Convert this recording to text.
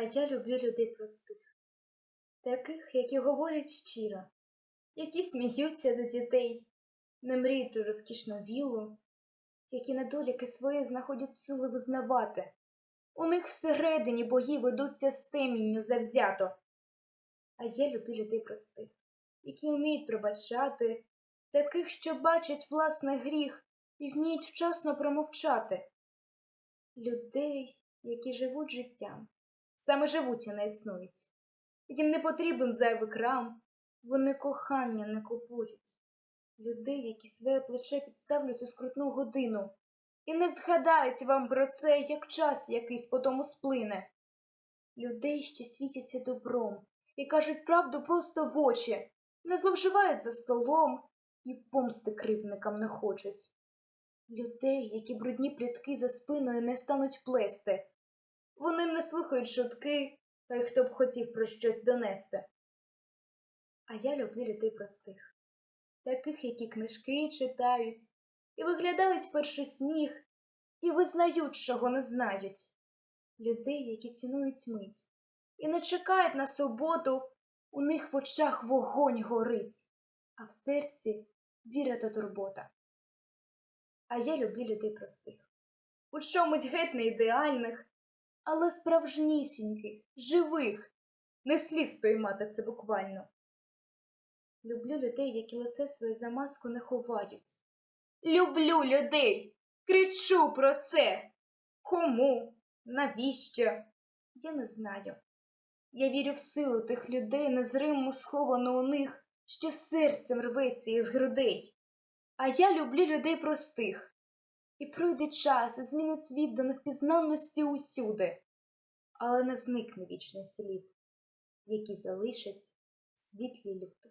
я люблю людей простих, таких, які говорять щиро, які сміються до дітей, не мріють про розкішну вілу, які недоліки свої знаходять сили визнавати. У них всередині бої ведуться з темінню завзято. А я люблю людей простих, які вміють пробачати, таких, що бачать власний гріх і вміють вчасно промовчати. Людей, які живуть життям, саме живуть і не існують. Їм не потрібен зайвий крам, вони кохання не купують. Людей, які своє плече підставлять у скрутну годину, і не згадають вам про це, як час якийсь по тому сплине. Людей, що світяться добром і кажуть правду просто в очі, не зловживають за столом і помсти кривдникам не хочуть. Людей, які брудні плітки за спиною не стануть плести. Вони не слухають шутки, та й хто б хотів про щось донести. А я люблю людей простих, таких, які книжки читають, і виглядають перший сніг, і визнають, чого не знають. Людей, які цінують мить, і не чекають на суботу, у них в очах вогонь горить, а в серці віра та турбота. А я люблю людей простих, у чомусь геть не ідеальних, але справжнісіньких, живих, не слід сприймати це буквально. Люблю людей, які лице своє за маску не ховають. Люблю людей, кричу про це. Кому? Навіщо? Я не знаю. Я вірю в силу тих людей, незримо сховану у них, що серцем рветься із грудей. А я люблю людей простих. І пройде час, і змінить світ до невпізнанності усюди, але не зникне вічний слід, який залишить світлі люди.